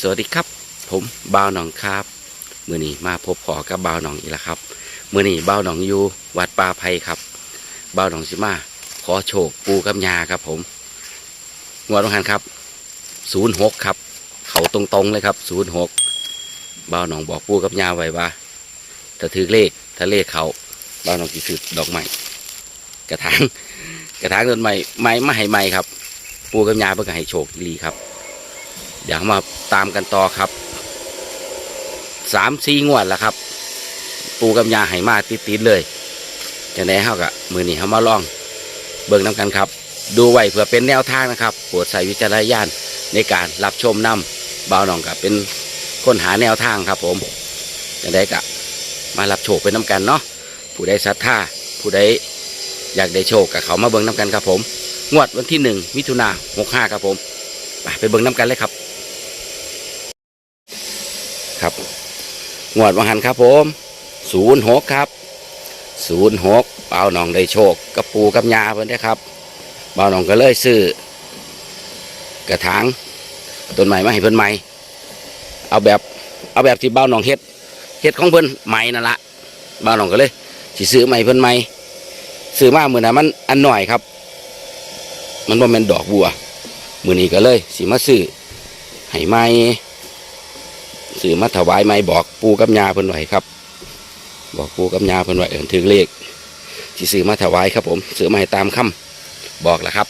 สวัสดีครับ ผมบ่าวหนองครับมื่อนี้มาพบพอกับบ่าวหนองอีกแล้วครับมื่อนี้บ่าวหนองอยู่วัดป่าไผ่ครับบ่าวหนองสิมาขอโชคปูกับยาครับ ผมงวดวันหันครับศูนย์หกครับ เขาตรงๆเลยครับศูนย์หกบ่าวหนองบอกปูกับยาไว้ว่าถ้าถือเลขถ้าเลขเขาบ่าวหนองสิถือดอกไม้กระถางกระถางต้นไม้ไม้มาให้ไม้ครับ ปูกับยาเพื่อให้โชคดีครับ ดี๋ยวมาตามกันต่อครับสามสี่งวดแล้วครับ ปูกับยาให้มาติดๆเลยจะไหนเฮากะมือนี้เฮามาลอง เบิ่งน้ำกันครับ ดูไว้เพื่อเป็นแนวทางนะครับโปรดใส่วิจารณญาณในการรับชมนำบ่าวน้องกับเป็นค้นหาแนวทางครับผมจะได้กะมารับโชคไปน้ำกันเนาะผู้ใดศรัทธาผู้ใดอยากได้โชคกับเขามาเบิ่งน้ำกันครับผม งวดวันที่หนึ่งมิถุนาหกห้าครับผมไปไปเบิ่งน้ำกันเลยครับ งวดวังหันครับผมศูนย์หกครับศูนย์หกเบาหนองได้โชคกับปูกับยาเพิ่อนได้ครับเบาหนองก็เลยซื้อกระถางต้นใหม่มาให้เพิ่อนใหม่เอาแบบเอาแบบที่เบาหนองเฮ็ดเฮ็ดของเพิ่อนใหม่นั่นละเบาหนองก็เลยสิซื้อใหม่เพิ่อนใหม่ซื้อมาเหมือนนะมันอันหน่อยครับ มันบ่แม่นดอกบัวมือนี้ก็เลยสิมาซื้อให้ใหม่ สื่อมาถวายไม้บอกปูกับยาเพิ่นไว้ครับ บอกปูกับยาเพิ่นไว้เอินถึงเลขที่ซื้อมาถวายครับ ผมซื้อมาให้ตามคำบอกแล้วครับ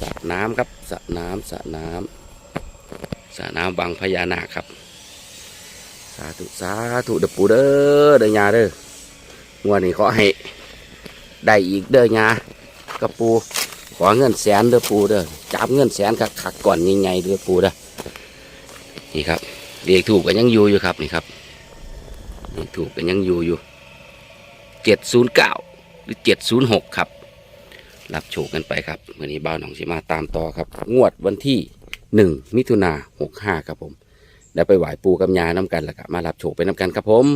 สระน้ำครับสระน้ำสระน้ำสระน้ำบางพญานาคครับ สาธุสาธุเด้อปูเด้อเด้อยาเด้องวดนี้ขอให้ได้อีกเด้อยากับปู ขอเงินแสนเด้อปูเด้อจับเงินแสนคักคักๆก่อนยังไงเด้อปูเด้อ นี่ครับเรียกถูกกันยังอยู่อยู่ครับนี่ครับเรียกถูกกันยังอยู่อยู่เจ็ดศูนย์เก้าหรือเจ็ดศูนย์หกครับ รับโชคกันไปครับวันนี้บ้าวหนองสิมาตามต่อครับ งวดวันที่หนึ่งมิถุนาหกห้าครับผมได้ไปไหวปูกับยาน้ำกันแล้วก็มารับโชคไปน้ำกันครับผม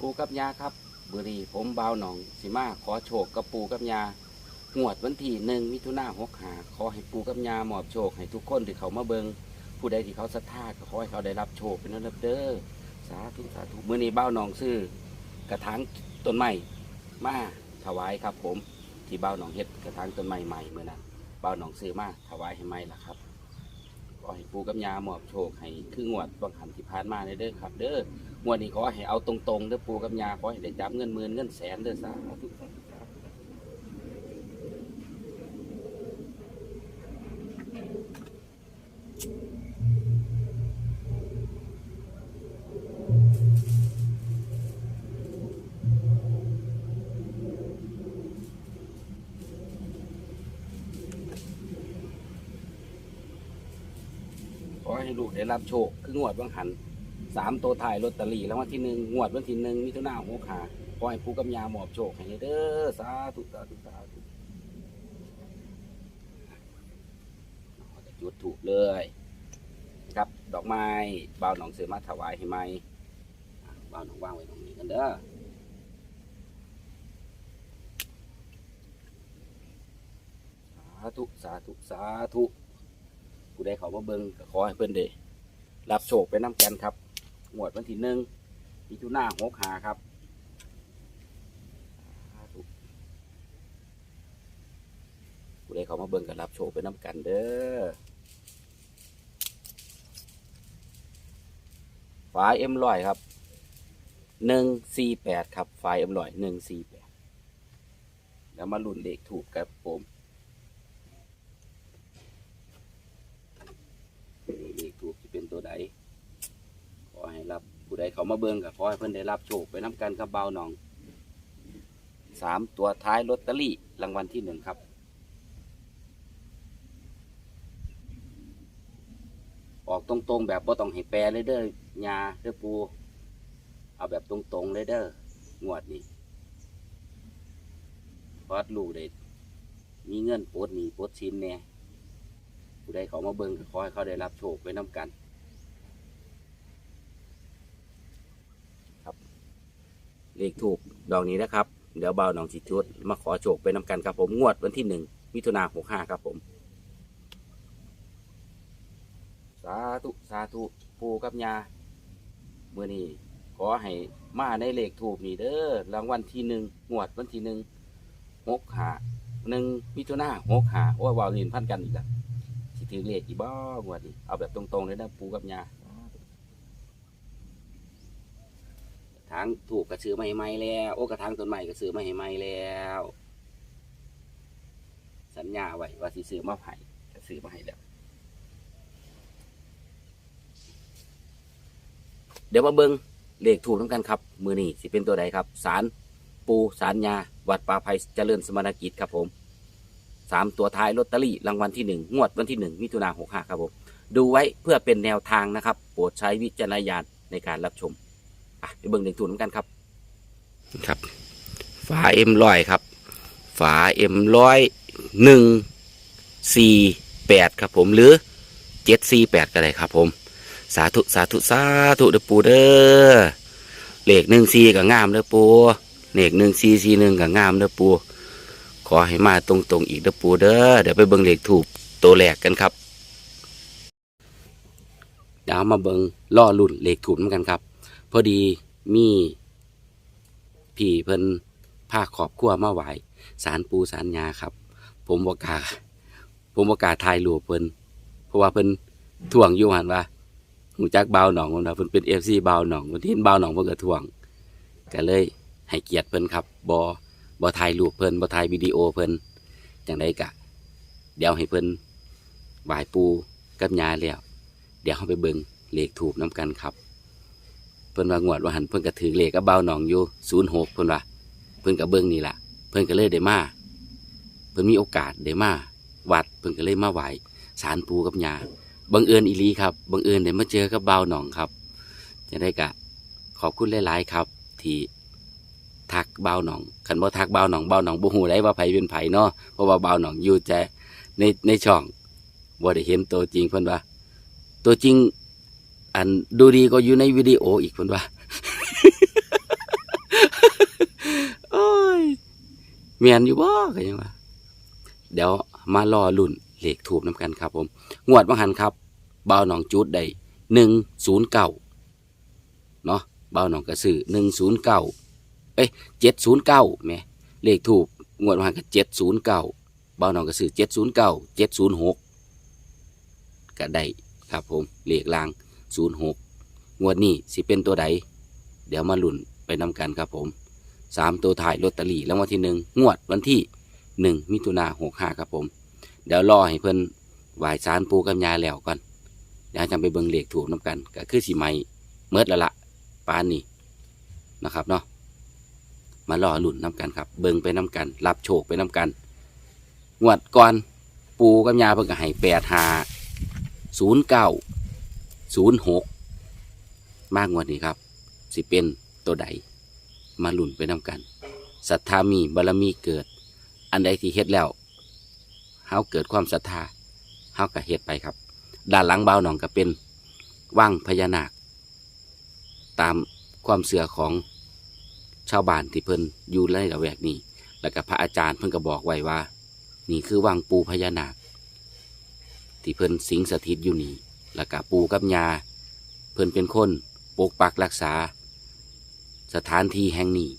ปูกับยาครับบุรีผมบ้าวหนองสิมาขอโชคกับปูกับยา งวดวันที่หนึ่งมิถุนาหกหาขอให้ปูกับยามอบโชค ให้ทุกคนที่เขามาเบิงผู้ใดที่เขาศรัทธาก็ขอให้เขาได้รับโชคเป็นนันเด้อสาธุสาธุเมื่อนี้เบ้าหนองซื้อกระถางต้นไม้มาถวายครับ ผมที่เบ้าหนองเฮ็ดกระถางต้นไม้ใหม่เมื่อนั้นเบ้าหนองซื้อมาถวายให้ไม่ล่ะครับขอให้ปูกับยามอบโชคให้คืองวดบางหันที่ผ่านมาเด้อครับ เด้องวดนี้ขอให้เอาตรงๆเด้อปูกับยาขอให้ได้จับเงินหมื่นเงินแสนเด้อสาธุ ลูกได้รับโชค คืองวดบางหันสามตัวถ่ายลอตเตอรี่แล้ววันที่หนึ่งงวดวันที่หนึ่งมิถุนาหกหาขอให้ผู้กำยาหมอบโชคให้เด้อสาธุสาธุสาธุจุดถูกเลยครับดอกไม้บ่าวหนองเสือมาถวายให้ไหมบ่าวหนองว่างไว้ตรงนี้กันเด้อสาธุสาธุสาธุ ผู้ใดเขามาเบิ่งก็ขอให้เพิ่นได้รับโชคไปน้ำกันครับงวดวันที่หนึ่งมิถุนาหกหาครับสาธุผู้ใดเขามาเบิ่งก็รับโชคไปน้ำกันเด้อฝายเอ็มลอยครับหนึ่งสี่แปดครับฝายเอ็มลอยหนึ่งสี่แปดแล้วมาลุ้นเลขถูกครับผม เลขถูกจะเป็นตัวใด ขอให้รับ ผู้ใดเขามาเบิ่งก็ขอให้เพิ่นได้รับโชคไปน้ำกันกับเบาหนองสามตัวท้ายลอตเตอรี่รางวัลที่หนึ่งครับ ออกตรงๆแบบบ่ต้องให้แปลเลยเด้อยาเด้อปู เอาแบบตรงๆเลยเด้องวดนี้พอดลูกได้มีเงินโปดหนีโปดชินแน่ผู้ใดเขามาเบิ่งก็ขอให้เขาได้รับโชคไปน้ำกัน ครับ เลขถูกดอกนี้นะครับ เดี๋ยวเบาหนองสิจุดมาขอโชคไปน้ำกันครับผมงวดวันที่หนึ่งมิถุนาหกห้าครับผม สาธุสาธุปูกับยาเมื่อนี้ขอให้มาในเลขถูกนี่เด้อรางวัลที่หนึ่งงวดวันที่หนึ่งหกหาหนึ่งมิถุนาหกหาโอ้ยวาวลินพันกันอีกแล้วสิถือเลขอีบ้างวดนี้เอาแบบตรงๆเลยนะปูกับยาางถูกกระซื้อมาใหม่แล้ว โอ้กระทางต้นใหม่ก็ซื้อมาใหม่แล้ว สัญญาไว้ว่าสิซื้อมาให้ก็ซื้อมาให้แล้ว เดี๋ยวมาเบิงเลขถูกน้ำกันครับ มือนี้สิเป็นตัวใดครับ สารปูสารยา วัดป่าไผ่เจริญสมณกิจครับผมสามตัวท้ายลอตเตอรี่รางวัลที่หนึ่งงวดวันที่หนึ่งมิถุนาหกห้าครับผมดูไว้เพื่อเป็นแนวทางนะครับ โปรดใช้วิจารณญาณในการรับชม อะไปเบิ่งเลขถูกน้ำกันครับ ครับ ฝาเอ็มร้อยครับ ฝาเอ็มร้อยหนึ่งสี่แปดครับผมหรือเจ็ดสี่แปดก็ได้ครับผม สาธุสาธุสาธุเด้อปูเด้อเลขหนึ่งสี่ก็งามเด้อปูเลขหนึ่งสี่สี่หนึ่งก็งามเด้อปูขอให้มาตรงๆอีกเด้อปูเด้อเดี๋ยวไปเบิ่งเลขถูกตัวแรกกันครับเดี๋ยวมาเบิ่งล่อลุ่นเลขถูกเหมือนกันครับ พอดีมีพี่เพิ่นพาขอบครัวมาไหวสารปูสารยาครับ ผมบอกกาผมบอกกาถ่ายรูปเพิ่นเพราะว่าเพิ่นถ่วงอยู่หันว่าหูจักเบาหนองมันว่าเพิ่นเป็นเอฟซีเบาหนองมันเห็นบ่าหนองเพิ่นก็ทวงก็เลยให้เกียรติเพิ่นครับบ่บ่ถ่ายรูปเพิ่นบ่ถ่ายวิดีโอเพิ่นจังไดกะ เดี๋ยวให้เพิ่นบายปูกับยาแล้ว เดี๋ยวเฮาไปเบิงเลขถูกนํกันครับ เพิ่นว่างวดว่าหันเพิ่นก็ถือเลขกับบ่าหนองอยู่06เพิ่นว่าเพิ่นก็เบิ่งนี่ล่ะเพิ่นก็เลยได้มาเพิ่นมีโอกาสได้มาวัดเพิ่นก็เลยมาไหว้ศาลปูกับยาบังเอิญอีลีครับบังเอิญได้มาเจอกับบ่าหนองครับจะได้กะขอบคุณหลาย ๆ ครับที่ทักเบาหนองคันบ่ทักเบาหนองเบาหนองบ่ฮู้ได้ว่าไผเป็นไผเนาะเพราะว่าบ่าหนองอยู่แต่ในในช่องบ่ได้เห็นตัวจริงเพิ่นว่า ตัวจริง อันดูดีก็อยู่ในวิดีโออีกเพิ่นว่าโอ้ยเมียนอยู่บ่ก็ยังว่าเดี๋ยวมารอลุ่นเลขถูกน้ำกันครับ ผม งวดวังหันครับเบาหนองจุดได้หนึ่งศูนย์เก้าเนาะเบาหนองกระสือหนึ่งศูนย์เก้าเอ้ยเจ็ดศูนย์เก้าแหม่เลขถูกงวดวังหันก็เจ็ดศูนย์เก้าเบาหนองกระสือเจ็ดศูนย์เก้าเจ็ดศูนย์หกก็ได้ครับผมเลขลาง ศูนย์หกงวดนี้สิเป็นตัวใด เดี๋ยวมาลุ้นไปนำกันครับผมสามตัวถ่ายลอตเตอรี่รางวัลที่หนึ่งงวดวันที่หนึ่งมิถุนาหกห้าครับผม เดี๋ยวรอให้เพิ่นไหวสารปูกับยาแล้วก่อนเดี๋ยวจะไปเบิ่งเลขถูกน้ำกันก็คือสีไม้เมิดละละปานนี้นะครับเนาะมารอหลุ่นน้ำกันครับ เบิ่งไปน้ำกัน รับโชคไปน้ำกันงวดก่อนปูกับยาเพิ่งก็ให้แปดหาศูนย์เก้า ศูนย์หกมากงวดนี้ครับ สิเป็นตัวใด มาหลุ่นไปน้ำกันศรัทธามีบารมีเกิด อันใดที่เฮ็ดแล้วเฮาเกิดความศรัทธาเฮาก็เฮ็ดไปครับ ด้านหลังเบาหนองก็เป็นว่างพญานาค ตามความเสื่อของชาวบ้านที่เพิ่นอยู่ในละแวกนี้ แล้วก็พระอาจารย์เพิ่นก็บอกไว้ว่า นี่คือว่างปูพญานาค ที่เพิ่นสิงสถิตอยู่นี่ แล้วก็ปูกับยาเพิ่นเป็นคนปกปักรักษา สถานที่แห่งนี้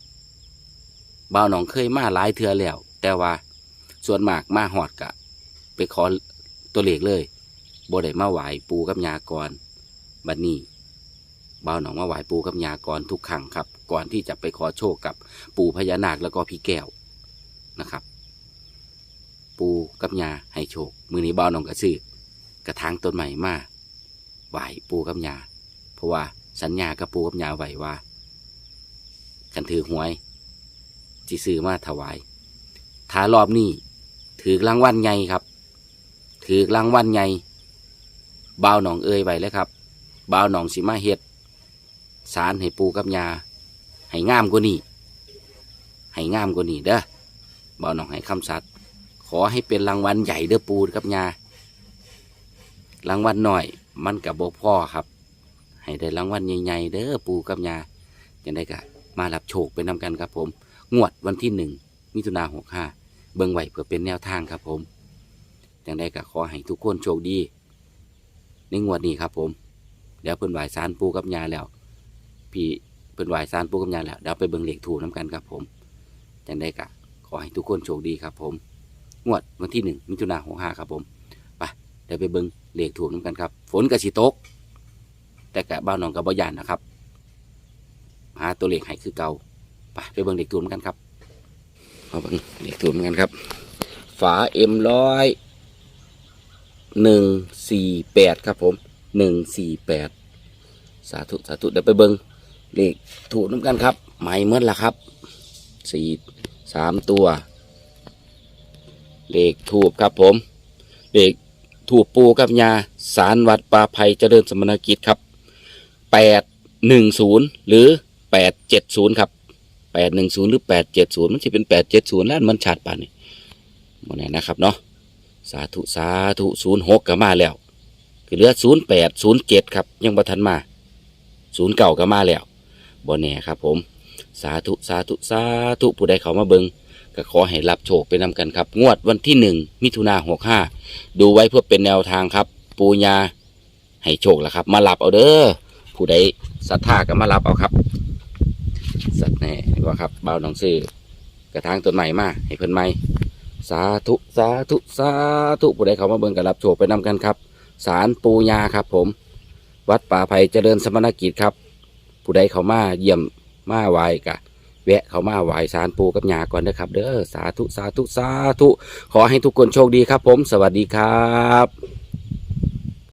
บ่าวหนองเคยมาหลายเทื่อแล้ว แต่ว่าส่วนมากมาหอดกะ ไปขอตัวเลขเลยบ่ได้มาไหวปูกับยาก่อนบัดนี้บ่าวหนองมาไหวปูกับยาก่อนทุกครั้งครับ ก่อนที่จะไปขอโชคกับปู่พญานาคแล้วก็พี่แก้วนะครับ ปูกับยาให้โชค มือนี้บ่าวหนองกระซื้อกระถางต้นใหม่มา ไหวปูกับยาเพราะว่าสัญญากับปูกับยาไหวว่ากันถือหวยจิซื้อมาถวายถ้ารอบนี้ถือรางวัลใหญ่ครับ ถือรางวัลใหญ่บ่าวหนองเอ่ยไว้เลยครับบ่าวหนองสิมาเฮ็ดสารให้ปูกับยาให้งามกว่านี้ให้งามกว่านี้เด้อบ่าวหนองให้คำสัตย์ขอให้เป็นรางวัลใหญ่เด้อปูกับยารางวัลหน่อย มันกับบพ่อครับ ให้ได้รางวัลใหญ่ๆเด้อปูกับยาจังได้กะมารับโชคไปนำกันครับผม งวดวันที่หนึ่งมิถุนาหกห้าเบิ่งไหวเพื่อเป็นแนวทางครับผมจังได้ก็ขอให้ทุกคนโชคดี ในงวดนี้ครับผม เดี๋ยวเพิ่นไหวสารปูกับยาแล้ว พี่เพิ่นไหวสารปูกับยาแล้วเดี๋ยวไปเบิ่งเลขถูกน้กันครับผมจังได้กะขอให้ทุกคนโชคดีครับผม งวดวันที่หนึ่งมิถุนาหกห้าครับผม ไป เดี๋ยวไปเบิ่ง เลขถูกน้ำกันครับ ฝนกระสิตก แต่กะบ้านน้องกับบ่ยานนะครับ หาตัวเลขให้คือเก่าไปไปเบิ่งเลขถูกน้กันครับเอาเบิ่งเลขถูกน้กันครับ ฝาเอ็มร้อยหนึ่งสี่แปดครับผมหนึ่งสี่แปดสาธุสาธุเดี๋ยวไปเบิงเลขถูกน้ำกันครับไหม่เมื่อละครับสี่สามตัว เลขถูกครับผม เลข ถูกปูกับยาสารวัดป่าไผ่เจริญสมณกิจครับแปดหนึ่งศูนย์หรือแปดเจ็ดศูนย์ครับแปดหนึ่งศูนย์หรือแปดเจ็ดศูนย์มันจะเป็นแปดเจ็ดศูนย์แล้วมันชัดป่านนี่มาแน่นะครับเนาะสาธุสาธุศูนย์หกก็มาแล้วคือเหลือศูนย์แปดศูนย์เจ็ดครับ ยังบ่ทันมาศูนย์เก่าก็มาแล้วบ่แน่ครับผม สาธุสาธุสาธุผู้ใดเขามาเบิง ก็ขอให้รับโชคไปนำกันครับ งวดวันที่หนึ่งมิถุนาหกห้าดูไว้เพื่อเป็นแนวทางครับ ปูญาให้โชคแล้วครับ มารับเอาเด้อผู้ใดศรัทธาก็มารับเอาครับสัตว์แน่ว่าครับเบาหนองซื้อกระถางต้นใหม่มาให้เพิ่นใหม่สาธุสาธุสาธุผู้ใดเขามาเบิ่งกับรับโชคไปนำกันครับสารปูญาครับ ผม วัดป่าไผ่เจริญสมณกิจครับ ผู้ใดเขามาเยี่ยมมาไหว้กะ แวะเขามาไหว้สารปูกับยาก่อนนะครับ เด้อสาธุสาธุสาธุขอให้ทุกคนโชคดีครับผม สวัสดีครับ